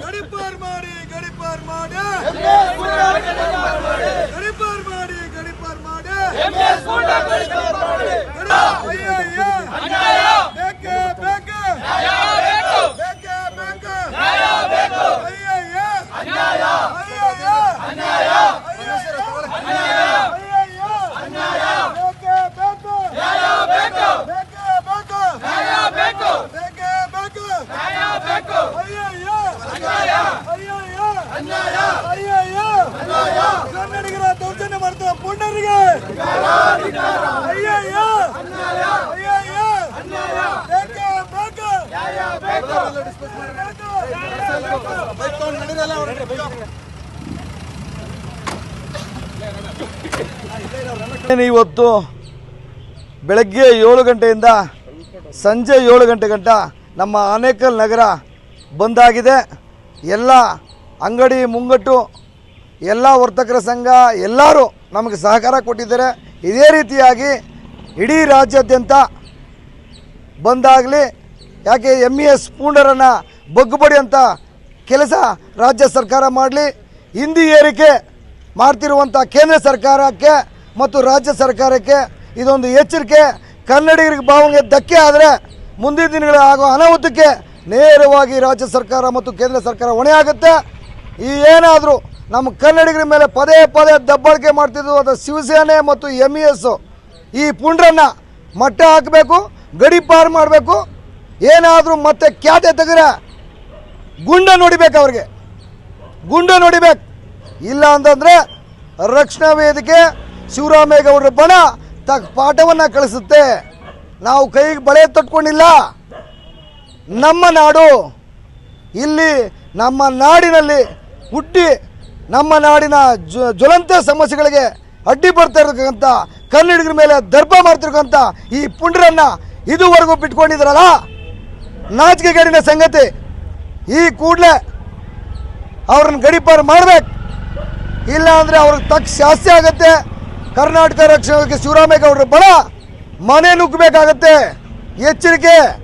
கடிப்பார் மாடு கடிப்பார் மாடு கடிப்பார் மாடு கடிப்பார் மாடு ಇವತ್ತು ಬೆಳಗ್ಗೆ ಏಳು ಗಂಟೆಯಿಂದ ಸಂಜೆ ಏಳು ಗಂಟೆ ಗಂಟ ನಮ್ಮ ಆನೇಕಲ್ ನಗರ ಬಂದಾಗಿದೆ. ಎಲ್ಲ ಅಂಗಡಿ, ಮುಂಗಟ್ಟು, ಎಲ್ಲ ವರ್ತಕರ ಸಂಘ ಎಲ್ಲರೂ ನಮಗೆ ಸಹಕಾರ ಕೊಟ್ಟಿದ್ದಾರೆ. ಇದೇ ರೀತಿಯಾಗಿ ಇಡೀ ರಾಜ್ಯಾದ್ಯಂತ ಬಂದಾಗಲಿ ಯಾಕೆ ಎಂ ಎಸ್ ಪೂಂಡರನ್ನು ಬಗ್ಗುಬಡಿ ಅಂತ ಕೆಲಸ ರಾಜ್ಯ ಸರ್ಕಾರ ಮಾಡಲಿ. ಹಿಂದಿ ಏರಿಕೆ ಮಾಡ್ತಿರುವಂಥ ಕೇಂದ್ರ ಸರ್ಕಾರಕ್ಕೆ ಮತ್ತು ರಾಜ್ಯ ಸರ್ಕಾರಕ್ಕೆ ಇದೊಂದು ಎಚ್ಚರಿಕೆ. ಕನ್ನಡಿಗರಿಗೆ ಭಾವನೆಗೆ ಧಕ್ಕೆ ಆದರೆ ಮುಂದಿನ ದಿನಗಳ ಆಗೋ ಅನಾಹುತಕ್ಕೆ ನೇರವಾಗಿ ರಾಜ್ಯ ಸರ್ಕಾರ ಮತ್ತು ಕೇಂದ್ರ ಸರ್ಕಾರ ಹೊಣೆ ಆಗುತ್ತೆ ಈ ಏನಾದರೂ ನಮ್ಮ ಕನ್ನಡಿಗರ ಮೇಲೆ ಪದೇ ಪದೇ ದಬ್ಬಾಳಿಕೆ ಮಾಡ್ತಿದ್ದು ಅದು ಶಿವಸೇನೆ ಮತ್ತು ಎಂ ಇ ಎಸ್ ಈ ಪುಂಡ್ರನ್ನ ಮಟ್ಟ ಹಾಕಬೇಕು, ಗಡಿ ಪಾರು ಮಾಡಬೇಕು. ಏನಾದರೂ ಮತ್ತೆ ಖ್ಯಾತೆ ತೆಗೆದ್ರೆ ಗುಂಡ ನೋಡಿಬೇಕು ಅವ್ರಿಗೆ. ಗುಂಡ ನೋಡಿಬೇಕು. ಇಲ್ಲ ಅಂತಂದರೆ ರಕ್ಷಣಾ ವೇದಿಕೆ ಶಿವರಾಮೇಗೌಡರ ಬಣ ತಕ್ಕ ಪಾಠವನ್ನು ಕಳಿಸುತ್ತೆ. ನಾವು ಕೈಗೆ ಬಳೆ ತಟ್ಕೊಂಡಿಲ್ಲ. ನಮ್ಮ ನಾಡು ಇಲ್ಲಿ, ನಮ್ಮ ನಾಡಿನಲ್ಲಿ ಹುಟ್ಟಿ ನಮ್ಮ ನಾಡಿನ ಜ್ವ- ಜ್ವಲಂತ ಸಮಸ್ಯೆಗಳಿಗೆ ಅಡ್ಡಿ ಬರ್ತಾ ಇರತಕ್ಕಂಥ ಕನ್ನಡಿಗರ ಮೇಲೆ ದರ್ಪ ಮಾಡ್ತಿರ್ತಕ್ಕಂಥ ಈ ಪುಂಡ್ರನ್ನ ಇದುವರೆಗೂ ಬಿಟ್ಕೊಂಡಿದ್ರಲ್ಲ? ನಾಚಿಕೆಗೇಡಿನ ಸಂಗತಿ ಈ ಕೂಡಲೇ ಅವ್ರನ್ನ ಗಡಿಪಾರು ಮಾಡ್ಬೇಕು. ಇಲ್ಲ ಅಂದರೆ ಅವ್ರಿಗೆ ತಕ್ಕ ಶಾಸ್ತಿ ಆಗತ್ತೆ. ಕರ್ನಾಟಕ ರಕ್ಷಣೆಗೆ ಶಿವರಾಮೇಗೌಡರ ಬಲ, ಮನೆ ನುಗ್ಗಬೇಕಾಗತ್ತೆ. ಎಚ್ಚರಿಕೆ.